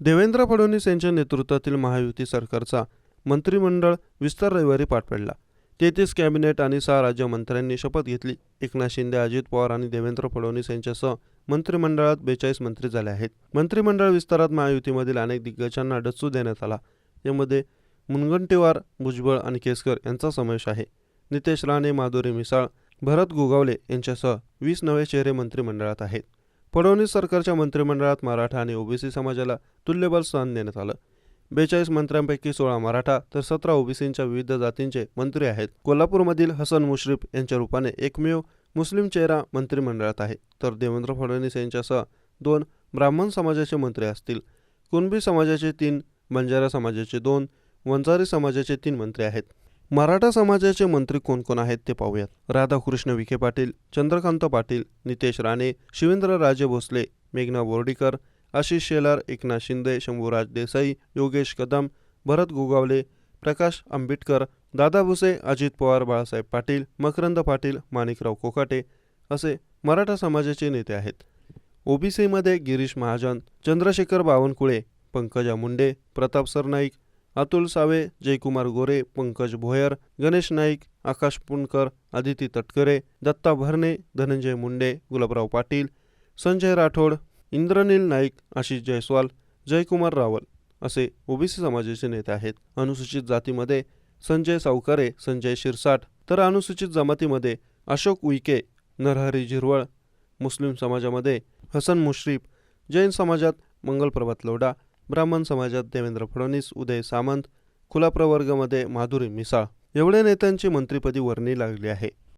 देवेंद्र फडणवीस यांच्या नेतृत्वातील महायुती सरकारचा मंत्रिमंडळ विस्तार रविवारी पार पडला तेहतीस कॅबिनेट आणि सहा राज्यमंत्र्यांनी शपथ घेतली. एकनाथ शिंदे अजित पवार आणि देवेंद्र फडणवीस यांच्यासह मंत्रिमंडळात बेचाळीस मंत्री झाले आहेत. मंत्रिमंडळ विस्तारात महायुतीमधील अनेक दिग्गजांना डच्चू देण्यात आला. यामध्ये मुनगंटीवार भुजबळ आणि केसकर यांचा समावेश आहे. नितेश राणे माधुरी मिसाळ भरत गोगावले यांच्यासह वीस नवे चेहरे मंत्रिमंडळात आहेत. फडणवीस सरकारच्या मंत्रिमंडळात मराठा आणि ओबीसी समाजाला तुल्यबल स्थान देण्यात आलं. बेचाळीस मंत्र्यांपैकी सोळा मराठा तर सतरा ओबीसींच्या विविध जातींचे मंत्री आहेत. कोल्हापूरमधील हसन मुश्रीफ यांच्या रूपाने एकमेव मुस्लिम चेहरा मंत्रिमंडळात आहे. तर देवेंद्र फडणवीस यांच्यासह दोन ब्राह्मण समाजाचे मंत्री असतील. कुणबी समाजाचे तीन बंजारा समाजाचे दोन वंजारी समाजाचे तीन मंत्री आहेत. मराठा समाजाचे मंत्री कोण कोण आहेत ते पाहूयात. राधाकृष्ण विखे पाटील चंद्रकांत पाटील नितेश राणे शिवेंद्रराजे भोसले मेघना बोर्डीकर आशिष शेलार एकनाथ शिंदे शंभूराज देसाई योगेश कदम भरत गोगावले प्रकाश आंबेडकर दादा भुसे अजित पवार बाळासाहेब पाटील मकरंद पाटील माणिकराव कोकाटे असे मराठा समाजाचे नेते आहेत. ओबीसीमध्ये गिरीश महाजन चंद्रशेखर बावनकुळे पंकजा मुंडे प्रताप सरनाईक अतुल सावे जयकुमार गोरे पंकज भोयर गणेश नाईक आकाश पुणकर आदिती तटकरे दत्ता भरणे धनंजय मुंडे गुलाबराव पाटील संजय राठोड इंद्रनील नाईक आशिष जयस्वाल जयकुमार रावल असे ओबीसी समाजाचे नेते आहेत. अनुसूचित जातीमध्ये संजय सावकारे संजय शिरसाट तर अनुसूचित जमातीमध्ये अशोक उईके नरहरी झिरवळ मुस्लिम समाजामध्ये हसन मुश्रीफ जैन समाजात मंगलप्रभात लोढा ब्राह्मण समाजात देवेंद्र फडणवीस उदय सामंत खुला प्रवर्गमध्ये माधुरी मिसाळ. एवढ्या नेत्यांची मंत्रिपदी वर्णी लागली आहे.